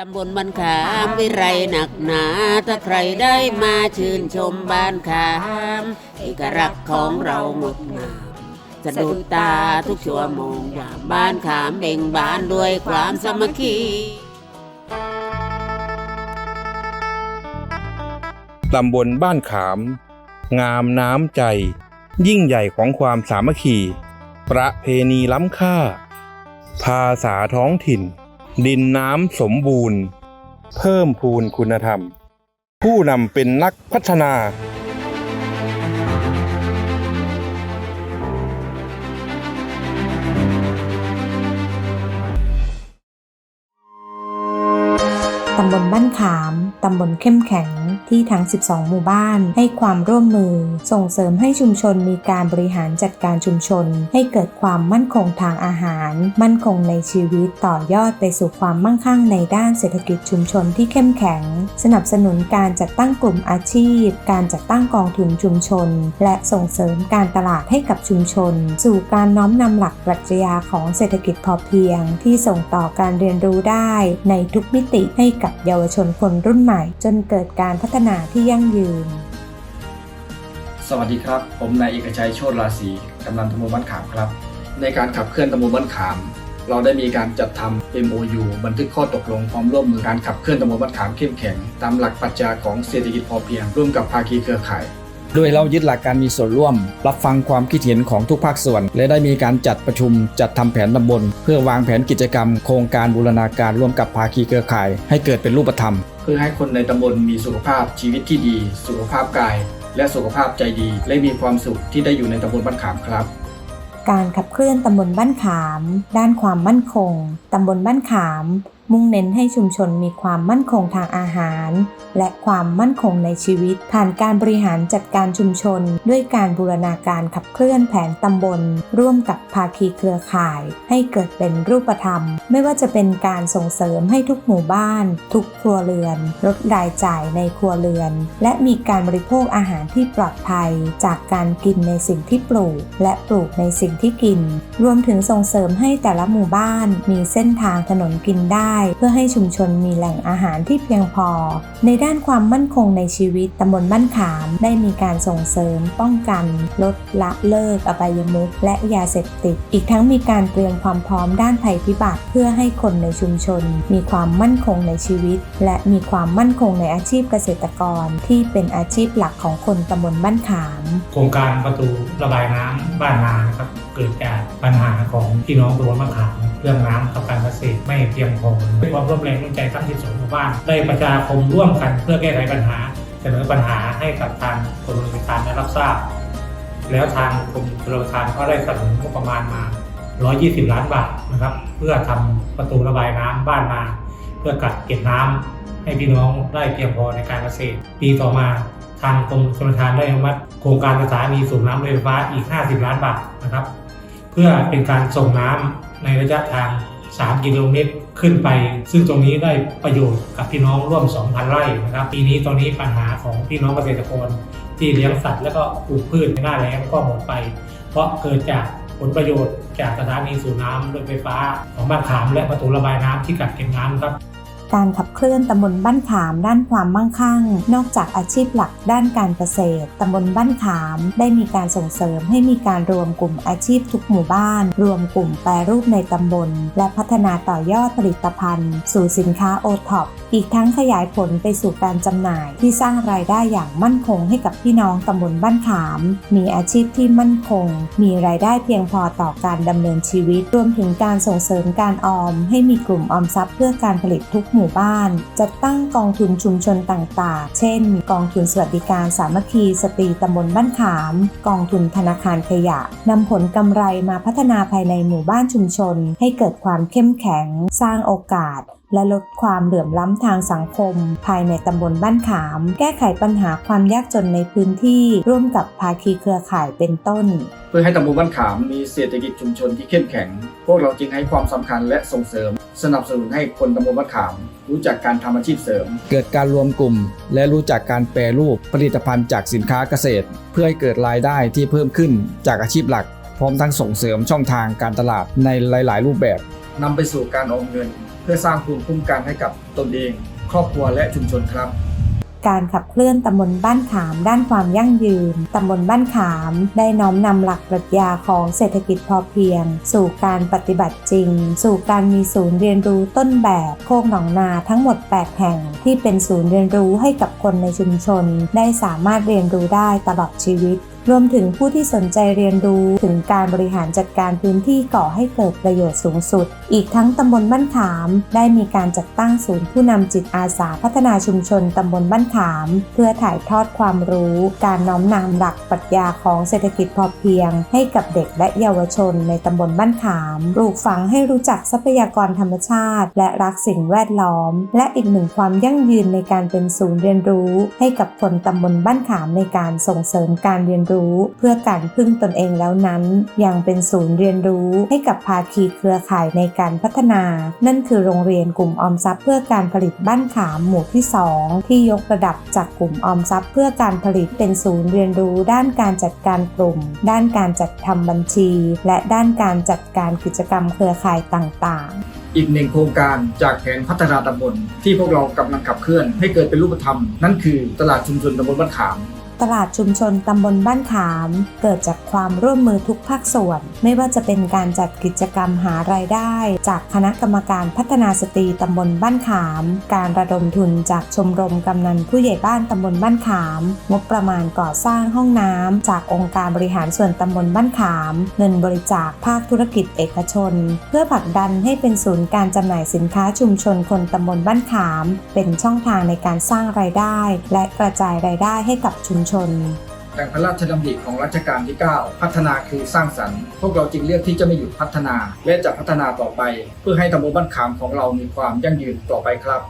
ตำบลบ้านขามวิไรหนักหนา ถ้าใครได้มาชื่นชมบ้านขาม เอกลักษณ์ของเรางดงามสะดุดตาทุกชั่วโมงยามบ้านขามเบ่งบานด้วยความสามัคคีตำบลบ้านขาม งามน้ำใจ ยิ่งใหญ่ของความสามัคคี ประเพณีล้ำค่า ภาษาท้องถิ่น ดินน้ำสมบูรณ์ เพิ่มพูนคุณธรรม ผู้นำเป็นนักพัฒนาตำบลบ้านขาม ตำบลเข้มแข็งที่ทั้ง 12 หมู่บ้านให้ความร่วมมือ ส่งเสริมให้ชุมชนมีการบริหารจัดการชุมชน ให้เกิดความมั่นคงทางอาหาร มั่นคงในชีวิตต่อยอดไปสู่ความมั่งคั่งในด้านเศรษฐกิจชุมชนที่เข้มแข็ง สนับสนุนการจัดตั้งกลุ่มอาชีพ การจัดตั้งกองทุนชุมชน และส่งเสริมการตลาดให้กับชุมชน สู่การน้อมนำหลักปรัชญาของเศรษฐกิจพอเพียง ที่ส่งต่อการเรียนรู้ได้ในทุกมิติให้กับเยาวชนคนรุ่นใหม่จนเกิดการพัฒนาที่ยั่งยืน สวัสดีครับ ผมนายเอกชัยโชติราศีกำนันตำบลบ้านขามครับ ในการขับเคลื่อนตำบลบ้านขาม เราได้มีการจัดทำ MOU บันทึกข้อตกลงความร่วมมือการขับเคลื่อนตำบลบ้านขามเข้มแข็งตามหลักปรัชญาของเศรษฐกิจพอเพียงร่วมกับภาคีเครือข่ายโดยเรายึดหลักการมีส่วนร่วม รับฟังความคิดเห็นของทุกภาคส่วน และได้มีการจัดประชุม จัดทำแผนตำบล เพื่อวางแผนกิจกรรม โครงการบูรณาการร่วมกับภาคีเครือข่าย ให้เกิดเป็นรูปธรรม พื่อให้คนในตำบลมีสุขภาพชีวิตที่ดี สุขภาพกาย และสุขภาพใจดี และมีความสุขที่ได้อยู่ในตำบลบ้านขามครับ การขับเคลื่อนตำบลบ้านขาม ด้านความมั่นคงตำบลบ้านขาม มุ่งเน้นให้ชุมชนมีความมั่นคงทางอาหาร และความมั่นคงในชีวิต ผ่านการบริหารจัดการชุมชน ด้วยการบูรณาการขับเคลื่อนแผนตำบล ร่วมกับภาคีเครือข่าย ให้เกิดเป็นรูปธรรม ไม่ว่าจะเป็นการส่งเสริมให้ทุกหมู่บ้าน ทุกครัวเรือน ลดรายจ่ายในครัวเรือน และมีการบริโภคอาหารที่ปลอดภัย จากการกินในสิ่งที่ปลูก และปลูกในสิ่งที่กิน รวมถึงส่งเสริมให้แต่ละหมู่บ้าน มีเส้นทางถนนกินได้เพื่อให้ชุมชนมีแหล่งอาหารที่เพียงพอ ในด้านความมั่นคงในชีวิตตำบลบ้านขามได้มีการส่งเสริม ป้องกัน ลดละเลิกอบายมุขและยาเสพติด อีกทั้งมีการเตรียมความพร้อมด้านภัยพิบัติ เพื่อให้คนในชุมชน มีความมั่นคงในชีวิต และมีความมั่นคงในอาชีพเกษตรกร ที่เป็นอาชีพหลักของคนตำบลบ้านขาม โครงการประตูระบายน้ำบ้านนานะครับเกิดจากปัญหาของพี่น้องตำบลมะขาม เรื่องน้ำกับการเกษตรไม่เพียงพอด้วยความร่วมแรงร่วมใจทั้งที่สองหมู่บ้านได้ประชาคมร่วมกันเพื่อแก้ไขปัญหาเสนอปัญหาให้กับทางกรมชลประทานได้รับทราบ แล้วทางกรมชลประทานก็ได้สนับสนุนงบประมาณมา 120 ล้านบาทนะครับ เพื่อทำประตูระบายน้ำบ้านนาเพื่อกักเก็บน้ำให้พี่น้องได้เพียงพอในการเกษตร ปีต่อมาทางกรมชลประทานได้อนุมัติโครงการสถานีสูบน้ำไฟฟ้าอีก 50 ล้านบาทนะครับ เพื่อเป็นการส่งน้ำ ในระยะทาง 3 กิโลเมตรขึ้นไป ซึ่งตรงนี้ได้ประโยชน์กับพี่น้องร่วม 2,000 ไร่นะครับปีนี้ตอนนี้ปัญหาของพี่น้องเกษตรกรที่เลี้ยงสัตว์แล้วก็ปลูกพืชในหน้าแล้งก็หมดไป เพราะเกิดจากผลประโยชน์จากสถานีสูบน้ำรถไฟฟ้าของบ้านขามและประตูระบายน้ำที่กักเก็บน้ำครับ การขับเคลื่อนตำบลบ้านขามด้านความมั่งคั่ง นอกจากอาชีพหลักด้านการเกษตรตำบลบ้านขาม ได้มีการส่งเสริมให้มีการรวมกลุ่มอาชีพทุกหมู่บ้าน รวมกลุ่มแปรรูปในตำบล และพัฒนาต่อยอดผลิตภัณฑ์ สู่สินค้าโอท็อปอีกทั้งขยายผลไปสู่การจำหน่าย ที่สร้างรายได้อย่างมั่นคงให้กับพี่น้องตำบลบ้านขาม มีอาชีพที่มั่นคง มีรายได้เพียงพอต่อการดำเนินชีวิต รวมถึงการส่งเสริมการออม ให้มีกลุ่มออมทรัพย์เพื่อการผลิตทุกหมู่บ้านจัดตั้งกองทุนชุมชนต่างๆ เช่น กองทุนสวัสดิการสามัคคีสตรีตำบลบ้านขาม กองทุนธนาคารขยะนำผลกำไรมาพัฒนาภายในหมู่บ้านชุมชน ให้เกิดความเข้มแข็ง สร้างโอกาสและลดความเหลื่อมล้ำทางสังคม ภายในตำบลบ้านขาม แก้ไขปัญหาความยากจนในพื้นที่ร่วมกับภาคีเครือข่ายเป็นต้น เพื่อให้ตำบลบ้านขามมีเศรษฐกิจชุมชนที่เข้มแข็ง พวกเราจึงให้ความสำคัญและส่งเสริม สนับสนุนให้คนตำบลบ้านขาม รู้จักการทำอาชีพเสริม เกิดการรวมกลุ่ม และรู้จักการแปรรูปผลิตภัณฑ์จากสินค้าเกษตร เพื่อให้เกิดรายได้ที่เพิ่มขึ้นจากอาชีพหลัก พร้อมทั้งส่งเสริมช่องทางการตลาดในหลาย ๆ รูปแบบนำไปสู่การออมเงินพื่อสร้างภูมิคุ้มกันให้กับตนเอง ครอบครัวและชุมชนครับ การขับเคลื่อนตำบลบ้านขาม ด้านความยั่งยืน ตำบลบ้านขาม ได้น้อมนำหลักปรัชญาของเศรษฐกิจพอเพียง สู่การปฏิบัติจริง สู่การมีศูนย์เรียนรู้ต้นแบบโคกหนองนาทั้งหมด 8 แห่ง ที่เป็นศูนย์เรียนรู้ให้กับคนในชุมชน ได้สามารถเรียนรู้ได้ตลอดชีวิต รวมถึงผู้ที่สนใจเรียนรู้ถึงการบริหารจัดการพื้นที่ก่อให้เกิดประโยชน์สูงสุด อีกทั้งตำบลบ้านขาม ได้มีการจัดตั้งศูนย์ผู้นำจิตอาสาพัฒนาชุมชนตำบลบ้านขาม เพื่อถ่ายทอดความรู้ การน้อมนำหลักปรัชญาของเศรษฐกิจพอเพียง ให้กับเด็กและเยาวชนในตำบลบ้านขามปลูกฝังให้รู้จักทรัพยากรธรรมชาติ และรักสิ่งแวดล้อม และอีกหนึ่งความยั่งยืนในการเป็นศูนย์เรียนรู้ ให้กับคนตำบลบ้านขามในการส่งเสริมการเรียนรู้เพื่อการพึ่งตนเองแล้วนั้น ยังเป็นศูนย์เรียนรู้ให้กับภาคีเครือข่ายในการพัฒนา นั่นคือโรงเรียนกลุ่มออมทรัพย์เพื่อการผลิตบ้านขามหมู่ที่ 2 ที่ยกระดับจากกลุ่มออมทรัพย์ เพื่อการผลิตเป็นศูนย์เรียนรู้ ด้านการจัดการกลุ่ม ด้านการจัดทำบัญชี และด้านการจัดการกิจกรรมเครือข่ายต่างๆอีกหนึ่งโครงการจากแผนพัฒนาตำบลที่พวกเรากำลังขับเคลื่อนให้เกิดเป็นรูปธรรม นั่นคือตลาดชุมชนตำบลบ้านขาม ตลาดชุมชนตำบลบ้านขาม เกิดจากความร่วมมือทุกภาคส่วน ไม่ว่าจะเป็นการจัดกิจกรรมหารายได้ จากคณะกรรมการพัฒนาสตรีตำบลบ้านขาม การระดมทุนจากชมรมกำนันผู้ใหญ่บ้านตำบลบ้านขาม งบประมาณก่อสร้างห้องน้ำจากองค์การบริหารส่วนตำบลบ้านขาม เงินบริจาคภาคธุรกิจเอกชน เพื่อผลักดันให้เป็นศูนย์การจำหน่ายสินค้าชุมชนคนตำบลบ้านขาม เป็นช่องทางในการสร้างรายได้ และกระจายรายได้ให้กับชุมชน แต่พระราชดำริของรัชกาลที่ 9 พัฒนาคือสร้างสรรค์ พวกเราจึงเลือกที่จะไม่หยุดพัฒนา และจะพัฒนาต่อไป เพื่อให้ตำบลบ้านขามของเรามีความยั่งยืนต่อไปครับ